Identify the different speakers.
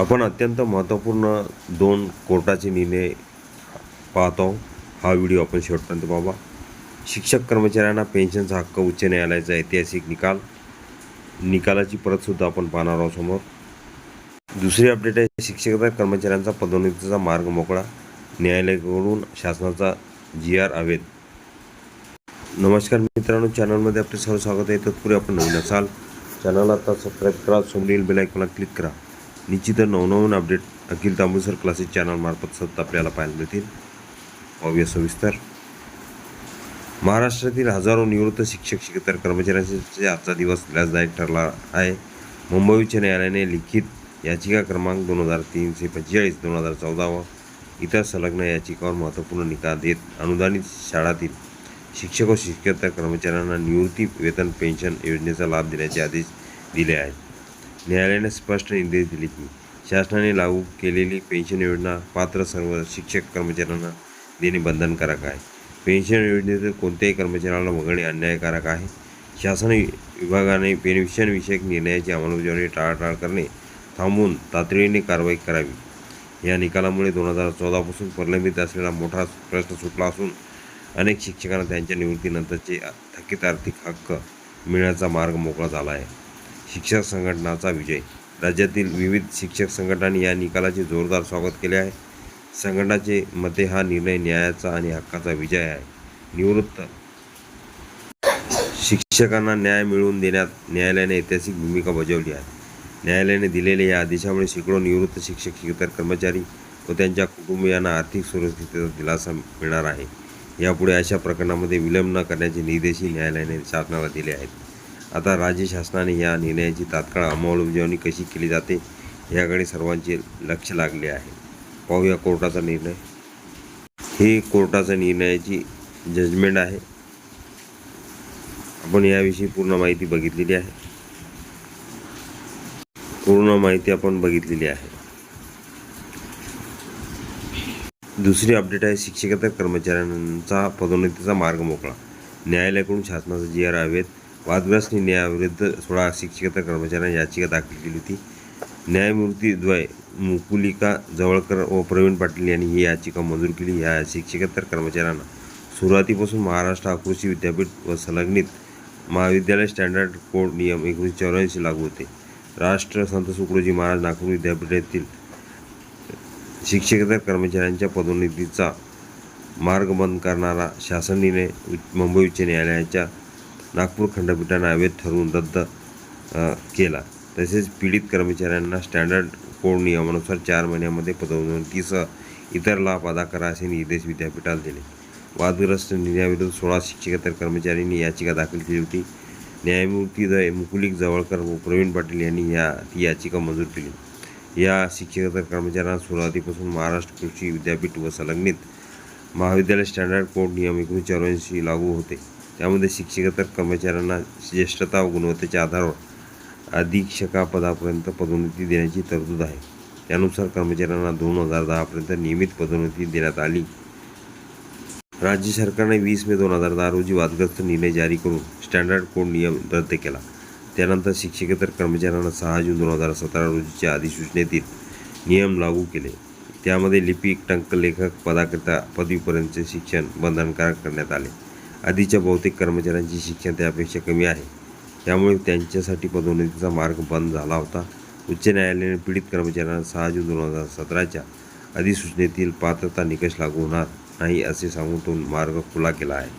Speaker 1: आपण अत्यंत महत्त्वपूर्ण दोन कोर्टाचे निर्णय पाहतो. हा व्हिडिओ आपण शेवटपर्यंत बाबा शिक्षक कर्मचाऱ्यांना पेन्शनचा हक्क उच्च न्यायालयाचा ऐतिहासिक निकाल. निकालाची परतसुद्धा आपण पाहणार आहोत समोर. दुसरी अपडेट आहे शिक्षक कर्मचाऱ्यांचा पदोन्नतीचा मार्ग मोकळा. न्यायालयाकडून शासनाचा जी आर आवेद नमस्कार मित्रांनो चॅनलमध्ये आपले सर्व स्वागत आहे. तत्पूर्वी आपण नवीन असाल चॅनलला आता सबस्क्राईब करा समोरील बेलायकॉनला क्लिक करा. निश्चित नवनवीन अपडेट अखिल तांबूसर क्लासेस चॅनलमार्फत सतत आपल्याला पाहायला मिळतील. पाहूया सविस्तर. महाराष्ट्रातील हजारो निवृत्त शिक्षक शिकतर कर्मचाऱ्यांचे आजचा दिवस त्रासदायक ठरला आहे. मुंबई उच्च न्यायालयाने लिखित याचिका क्रमांक दोन हजार तीनशे पंचेचाळीस दोन हजार चौदा व इतर संलग्न याचिकावर महत्त्वपूर्ण निकाल देत अनुदानित शाळातील शिक्षक व शिक्षकेतर कर्मचाऱ्यांना निवृत्ती वेतन पेन्शन योजनेचा लाभ देण्याचे आदेश दिले आहेत. न्यायालयाने स्पष्ट निर्देश दिले की शासनाने लागू केलेली पेन्शन योजना पात्र सर्व शिक्षक कर्मचाऱ्यांना देणे बंधनकारक आहे. पेन्शन योजनेतील कोणत्याही कर्मचाऱ्याला वगळणे अन्यायकारक आहे. शासन विभागाने पेन्शनविषयक निर्णयाची अंमलबजावणी टाळाटाळ करणे थांबवून तातडीने कारवाई करावी. या निकालामुळे दोन हजार चौदापासून प्रलंबित असलेला मोठा प्रश्न सुटला असून अनेक शिक्षकांना त्यांच्या निवृत्तीनंतरचे थकीत आर्थिक हक्क मिळण्याचा मार्ग मोकळा झाला आहे. शिक्षक संघटनाचा विजय. राज्यातील विविध शिक्षक संघटनांनी या निकालाचे जोरदार स्वागत केले आहे. संघटनाचे मते हा निर्णय न्यायाचा आणि हक्काचा विजय आहे. निवृत्त शिक्षकांना न्याय मिळवून देण्यात न्यायालयाने ऐतिहासिक भूमिका बजावली आहे. न्यायालयाने दिलेल्या या आदेशामुळे शेकडो निवृत्त शिक्षक शिकतर कर्मचारी व त्यांच्या कुटुंबियांना आर्थिक सुरक्षिततेचा दिलासा मिळणार आहे. यापुढे अशा प्रकरणामध्ये विलंब न करण्याचे निर्देशही न्यायालयाने शासनाला दिले आहेत. आता राज्य शासनाने या निर्णयाची तात्काळ अंमलबजावणी कशी केली जाते याकडे सर्वांचे लक्ष लागले आहे. पाहूया कोर्टाचा निर्णय. ही कोर्टाचा निर्णयाची जजमेंट आहे. आपण याविषयी पूर्ण माहिती बघितलेली आहे. पूर्ण माहिती आपण बघितलेली आहे. दुसरी अपडेट आहे शिक्षकेतर कर्मचाऱ्यांचा पदोन्नतीचा मार्ग मोकळा. न्यायालयाकडून शासनाचा जी आर अवैध वादग्रस्त न्यायाविरुद्ध सोळा शिक्षकेतर कर्मचाऱ्यांनी याचिका दाखल केली होती. न्यायमूर्तीद्वय मुकुलिका जवळकर व प्रवीण पाटील यांनी ही याचिका मंजूर केली. या शिक्षकेतर कर्मचाऱ्यांना सुरुवातीपासून महाराष्ट्र कृषी विद्यापीठ व संलग्नित महाविद्यालय स्टँडर्ड कोड नियम एकोणीसशे चौऱ्याऐंशी लागू होते. राष्ट्र संत सुकडोजी महाराज नागपूर विद्यापीठातील शिक्षकेतर कर्मचाऱ्यांच्या पदोन्नतीचा मार्ग बंद करणारा शासन निर्णय मुंबई उच्च न्यायालयाच्या नागपूर खंडपीठाने अवैध ठरवून रद्द केला. तसेच पीडित कर्मचाऱ्यांना स्टँडर्ड कोड नियमानुसार चार महिन्यामध्ये पदोन्नतीसह इतर लाभ अदा करा असे निर्देश विद्यापीठाला दिले. वादग्रस्त निर्णयाविरुद्ध सोळा शिक्षकेतर कर्मचाऱ्यांनी याचिका दाखल केली होती. न्यायमूर्ती द. मुकुलिक जवळकर व प्रवीण पाटील यांनी या ती याचिका मंजूर केली. या शिक्षकेतर कर्मचाऱ्यांना सुरुवातीपासून महाराष्ट्र कृषी विद्यापीठ व संलग्नित महाविद्यालय स्टँडर्ड कोड नियम एकोणीसशे चौऱ्याऐंशी लागू होते. त्यामध्ये शिक्षकेतर कर्मचाऱ्यांना ज्येष्ठता व गुणवत्तेच्या आधारावर अधीक्षकापदापर्यंत पदोन्नती देण्याची तरतूद आहे. त्यानुसार कर्मचाऱ्यांना दोन हजार दहापर्यंत नियमित पदोन्नती देण्यात आली. राज्य सरकारने वीस मे दोन हजार दहा रोजी वादग्रस्त निर्णय जारी करून स्टँडर्ड कोड नियम रद्द केला. त्यानंतर शिक्षकेतर कर्मचाऱ्यांना सहा जून दोन हजार सतरा रोजीच्या अधिसूचनेतील नियम लागू केले. त्यामध्ये लिपिक टंकलेखक पदाकरिता पदवीपर्यंतचे शिक्षण बंधनकारक करण्यात आले. आधीच्या बहुतेक कर्मचाऱ्यांचे शिक्षण त्यापेक्षा कमी आहे. त्यामुळे त्यांच्यासाठी पदोन्नतीचा मार्ग बंद झाला होता. उच्च न्यायालयाने पीडित कर्मचाऱ्यांना सहा जून दोन हजार सतराच्या अधिसूचनेतील पात्रता निकष लागू होणार नाही असे सांगून तो मार्ग खुला केला आहे.